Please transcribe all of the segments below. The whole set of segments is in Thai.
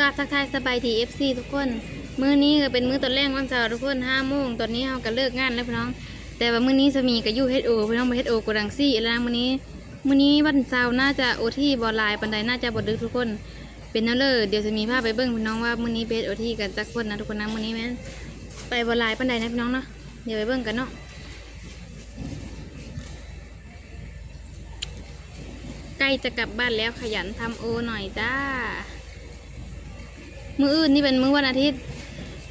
กราบทักทายสบายดีเอฟซีทุกคน มื้อนี้ก็เป็นมื้อตอนแรกวันเสาร์ทุกคนห้าโมงตอนนี้เราก็เลิกงานแล้วพี่น้อง แต่ว่ามื้อนี้จะมีกับยูเฮดโอพี่น้องไปเฮดโอกดังซี่แล้วนะมื้อนี้ มื้อนี้วันเสาร์น่าจะโอที่บอลลายปันใดน่าจะบดดึกทุกคน เป็นนั่นเลยเดี๋ยวจะมีภาพไปเบิ้งพี่น้องว่ามื้อนี้เบสโอที่กันจักคนนะทุกคนนะมื้อนี้แม่นไปบอลลายปันใดนะพี่น้องเนาะเดี๋ยวไปเบิ้งกันเนาะใกล้จะกลับบ้านแล้วขยันทำโอหน่อยจ้า มืออื่นนี่เป็นมื้อวันอาทิตย์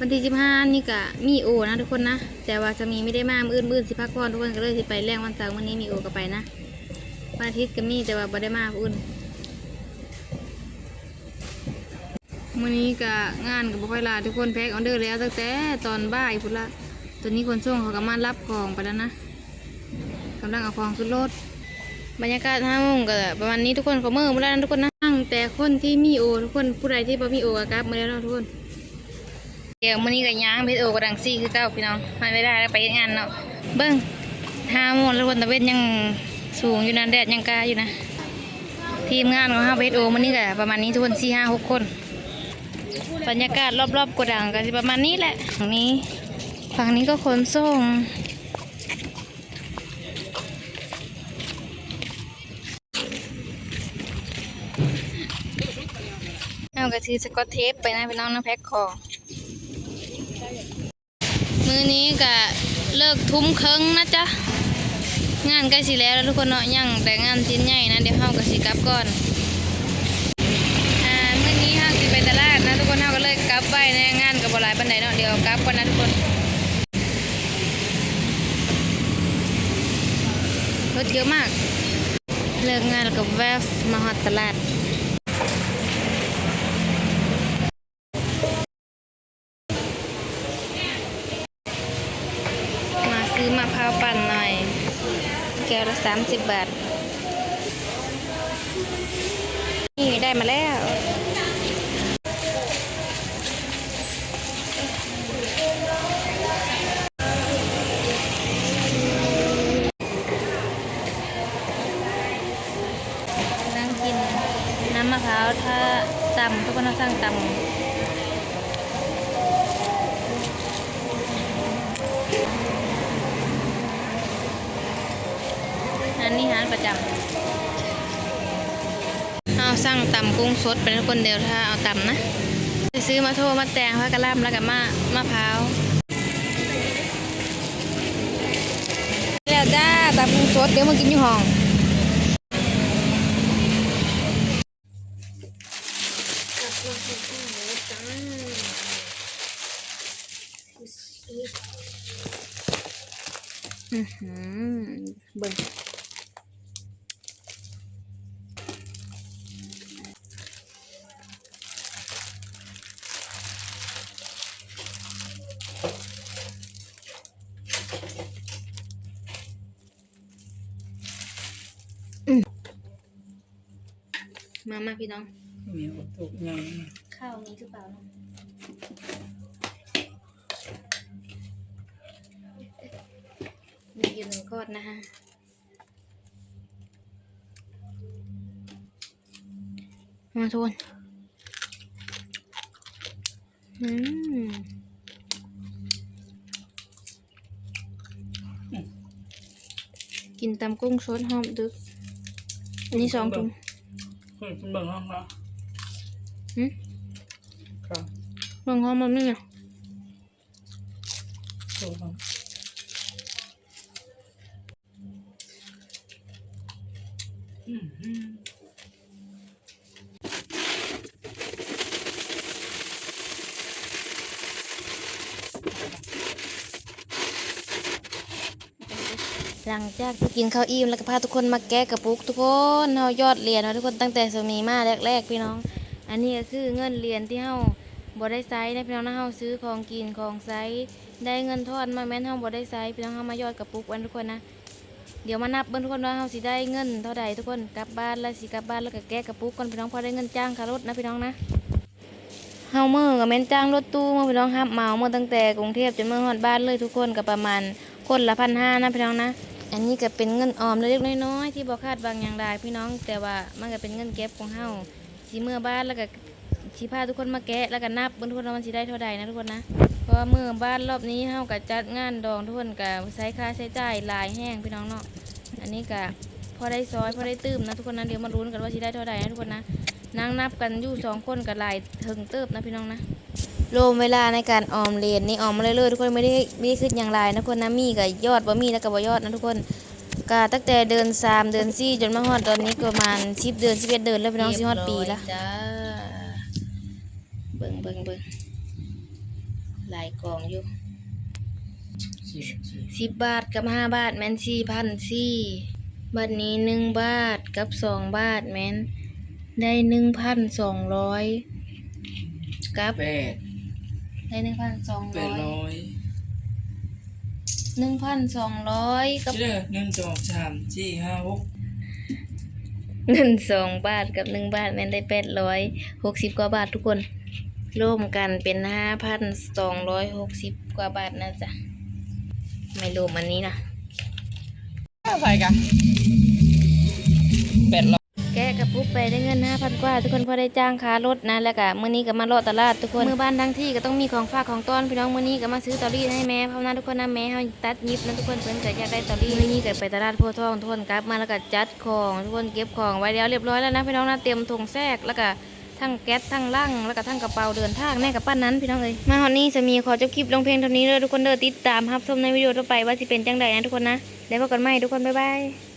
วันที่สิบห้านี่ก็มีโอนะทุกคนนะ แต่ว่าจะมีไม่ได้มามืออื่นมื้ออื่นสิพักผ่อนทุกคนก็เลยสิไปแรงวันเสาร์วันนี้มีโอก็ไปนะวันอาทิตย์ก็มีแต่ว่าบ่ได้มามืออื่นมื้อนี้ก็งานก็บ่ค่อยลาทุกคนแพ็คออเดอร์แล้วตั้งแต่ตอนบ่ายพุ่นละตอนนี้คนส่งเขาก็มารับของไปแล้วนะกำลังเอาของขึ้นรถบรรยากาศห้าโมงก็ประมาณนี้ทุกคนขาเมื่อมาแล้วนะทุกคนนะ แต่คนที่มีโอทุกคนผู้ใดที่บ่มีโอกลับมาแล้วเนาะทุกคนเดี๋ยวมื้อนี้ก็ย่างเพชรโอกระดังซี่คือเก้าพี่น้องมาไม่ได้แล้วไปเฮ็ดงานเนาะเบิ้งห้าโมงแล้วคนตะเวนยังสูงอยู่นะแดดยังกล้าอยู่นะ ทีมงานของห้าเพชรโอมื้อนี้ก็ประมาณนี้ทุกคนสี่ห้าหกคนบรรยากาศรอบๆกระดังก็สิประมาณนี้แหละฝั่งนี้ฝั่งนี้ก็ขนส่ง เอากระถือสกอตเทปไปนะพี่น้องนะแพ็คขอมือนี้ก็เลิกทุ่มเครึ่งนะจ๊ะ งานใกล้สิแล้วแล้วทุกคนเนาะยังแต่งานชิ้นใหญ่นะ เดี๋ยวเฮาก็สิกลับก่อนอ่ามื้อนี้เฮาสิไปตลาดนะทุกคนเฮาก็เลยกลับไปนะงานก็บ่หลายปานใดเนาะเดี๋ยวกลับก่อนนะทุกคนรถเยอะมาก เลิกงานแล้วก็แวะมาฮอดตลาด ซื้อมะพร้าวปั่นหน่อย แก้วละสามสิบบาท นี่ได้มาแล้ว นั่งกินน้ำมะพร้าวถ้าตำทุกคนต้องสั่งตำ อันนี้ร้านประจำเอาสั่งตำกุ้งสดเป็นคนเดียวถ้าเอาตำนะไปซื้อมาโทมาแตงพระกระลำแล้วกับมะมะพร้าวแล้วจ้าตำกุ้งสดเดี๋ยวมากินอยู่ห้องอือหือเบิ่ง มามาพี่น้องมีคนถูกยังข้าวมีหรือเปล่าเนาะมีอยู่หนึ่งก้อนนะคะมาทุกคนอืมกินตำกุ้งสดหอมดึก อันนี้สองถุง เฮ้ยเบิ่งห้องละหืมครับเบิ่งห้องมันนี่ไงโอ้โหอือืม หลังจากที่กินข้าวอิ่มแล้วก็พาทุกคนมาแกะกระปุกทุกคนเฮายอดเหรียญเนาะทุกคนตั้งแต่สมีมาแรกๆพี่น้อง อันนี้ก็คือเงินเหรียญที่เฮาบ่ได้ใช้นะพี่น้องนะเฮาซื้อของกินของใช้ได้เงินทอนมาแม้นเฮาบ่ได้ใช้พี่น้องเฮามายอดกระปุกวันทุกคนนะ เดี๋ยวมานับเบิ่งทุกคนว่าเฮาสิได้เงินเท่าใดทุกคนกลับบ้านแล้วสิกลับบ้านแล้วก็แกะกระปุกก่อนพี่น้องพอได้เงินจ้างค่ารถนะพี่น้องนะเฮาเมื้อก็แม่นจ้างรถตู้มาพี่น้องรับเมาเมื่อตั้งแต่กรุงเทพจนเมื่อฮอดบ้านเลยทุกคนก็ประมาณคนละ1,500นะพี่น้องนะ อันนี้ก็เป็นเงินออมเล็กๆน้อยๆที่บ่คาดบางอย่างใดพี่น้อง แต่ว่ามันก็เป็นเงินเก็บของเฮาสิเมื่อบ้านแล้วก็สสิพาทุกคนมาแกะแล้วก็นับเบิ่งทุกคนว่ามันสิได้เท่าใดนะทุกคนนะเพราะว่ามื้อบ้านรอบนี้เฮาก็จัดงานดองทุกคนก็ใช้ค่าใช้จ่ายลายแห้งพี่น้องเนาะอันนี้ก็พอได้ซอยพอได้ตื้มนะทุกคนนะเดี๋ยวมาลุ้นกันว่าสิได้เท่าใดนะทุกคนนะนั่งนับกันอยู่สองคนก็หลายถึงเติบนะพี่น้องนะ รวมเวลาในการออมเหรียญนี่ออมมาเรื่อยๆทุกคนไม่ได้ไม่ได้ขึ้นอย่างไรนะทุกคนนะมีกับยอดบ่มีแล้วก็บ่ยอดนะทุกคนก็ตั้งแต่เดือนสามเดือนสี่จนมาฮอดตอนนี้ก็ประมาณสิบเดือนสิบเอ็ดเดือนแล้วพี่น้องสิฮอดปีละจ้าเบิ่งเบิ่งเบิ่งหลายกองอยู่สี่สี่สิบบาทกับห้าบาทแม่นสี่พันสี่บัดนี้หนึ่งบาทกับสองบาทแม่นได้หนึ่งพันสองร้อยกับแปด ได้หนึ่งพันสองแปร้อดยร้อยหนึ่งพันสองร้อยกับเด้อหนึ่งสองสามสี่ห้าหกเงินสองบาทกับหนึ่งบาทแม่นได้แปดร้อยหกสิบกว่าบาททุกคนร่วมกันเป็นห้าพันสองร้อยหกสิบกว่าบาทนะจ๊ะไม่รวมอันนี้นะใส่กันแปดร้อย แกะกระปุกไปได้เงินห้าพันกว่า ทุกคนพอได้จ้างค่ารถนะแล้วก็มื้อนี้ก็มาเลาะตลาดทุกคนมือบ้านทั้งที่ก็ต้องมีของฝากของต้อนพี่น้องมื้อนี้ก็มาซื้อตอรี่ให้แม่เพราะนั้นทุกคนนะแม่เฮาตัดยิบนะทุกคนเพิ่นก็อยากได้ตอรี่มื้อนี้ก็ไปตลาดโพทองทุกคนกลับมาแล้วก็จัดของทุกคนเก็บของไว้แล้วเรียบร้อยแล้วนะพี่น้องนะเตรียมถุงแทรกแล้วก็ทั้งแก๊สทั้งลังแล้วก็ทั้งกระเป๋าเดินทางแน่กับป้านนั้นพี่น้องเอ้ยมาฮอดนี้จะมีขอจบคลิปลงเพลงเท่านี้เด้อทุกคนเด้อติดตามรับชมในวิดีโอต่อไปว่าสิเป็นจังใดนะทุกคนนะแล้วพบกันใหม่ทุกคนบ๊ายบาย